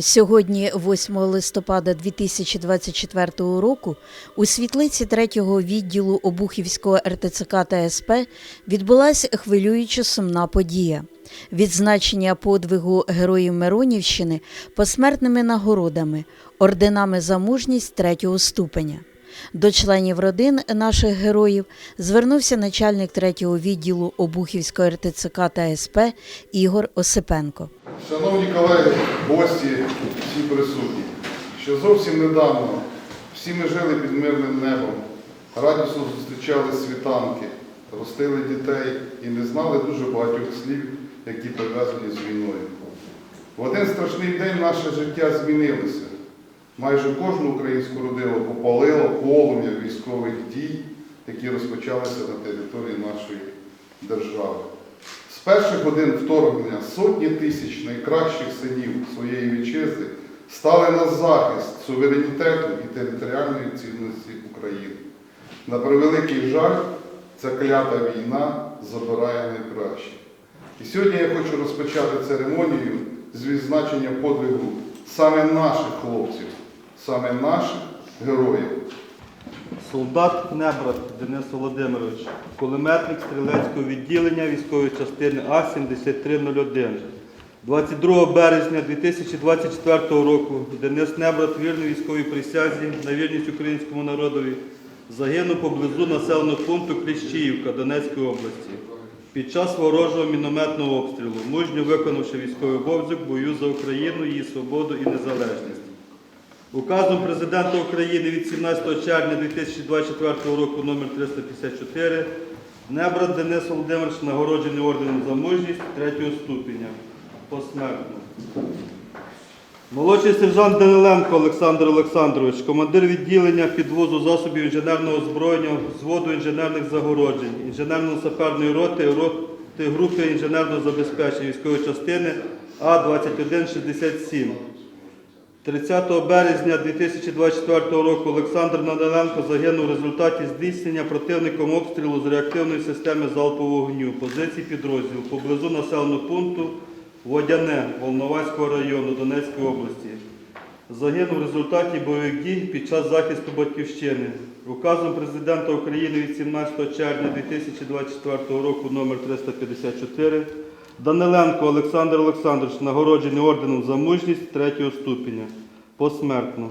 Сьогодні, 8 листопада 2024 року, у світлиці 3-го відділу Обухівського РТЦК та СП відбулася хвилююча сумна подія. Відзначення подвигу героїв Миронівщини посмертними нагородами, орденами за мужність 3-го ступеня. До членів родин наших героїв звернувся начальник 3-го відділу Обухівського РТЦК та СП Ігор Осипенко. Шановні колеги, гості, всі присутні, що зовсім недавно всі ми жили під мирним небом, радісно зустрічали світанки, ростили дітей і не знали дуже багатьох слів, які пов'язані з війною. В один страшний день наше життя змінилося. Майже кожну українську родину попалило полум'я військових дій, які розпочалися на території нашої держави. Перших годин вторгнення сотні тисяч найкращих синів своєї вітчизни стали на захист суверенітету і територіальної цінності України. На превеликий жаль, ця клята війна забирає найкраще. І сьогодні я хочу розпочати церемонію з відзначення подвигу саме наших хлопців, саме наших героїв. Солдат Небрат Денис Володимирович, кулеметник стрілецького відділення військової частини А-7301. 22 березня 2024 року Денис Небрат вірний військовій присязі на вірність українському народові загинув поблизу населеного пункту Кліщіївка Донецької області під час ворожого мінометного обстрілу, мужньо виконавши військовий обов'язок бою за Україну, її свободу і незалежність. Указом Президента України від 17 червня 2024 року номер 354 Небрат Денис Володимирович нагороджений орденом за мужність третього ступеня. Посмертно. Молодший сержант Даниленко Олександр Олександрович, командир відділення підвозу засобів інженерного озброєння, взводу інженерних загороджень, інженерно-саперної роти, роти групи інженерного забезпечення військової частини А-2167. 30 березня 2024 року Олександр Надаленко загинув в результаті здійснення противником обстрілу з реактивної системи залпового вогню позицій підрозділу поблизу населеного пункту Водяне Волноваського району Донецької області. Загинув в результаті бойових дій під час захисту батьківщини. Указом Президента України від 17 червня 2024 року номер 354 Даниленко Олександр Олександрович нагороджений орденом за мужність третього ступеня. Посмертно.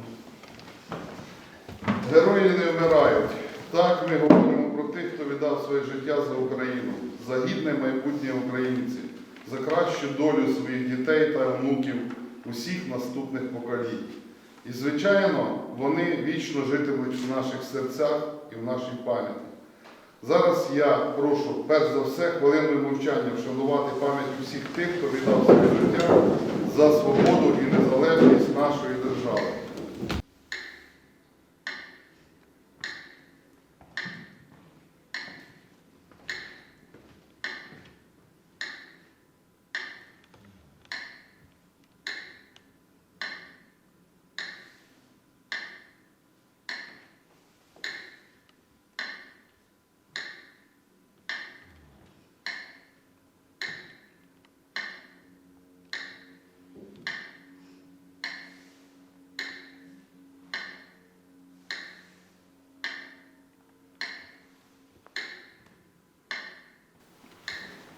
Герої не вмирають. Так ми говоримо про тих, хто віддав своє життя за Україну, за гідне майбутнє українців, за кращу долю своїх дітей та онуків усіх наступних поколінь. І, звичайно, вони вічно житимуть в наших серцях і в нашій пам'яті. Зараз я прошу, перш за все, хвилиною мовчання вшанувати пам'ять усіх тих, хто віддав своє життя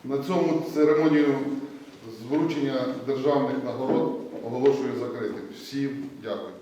На цьому церемонію з вручення державних нагород оголошую закритим. Всім дякую.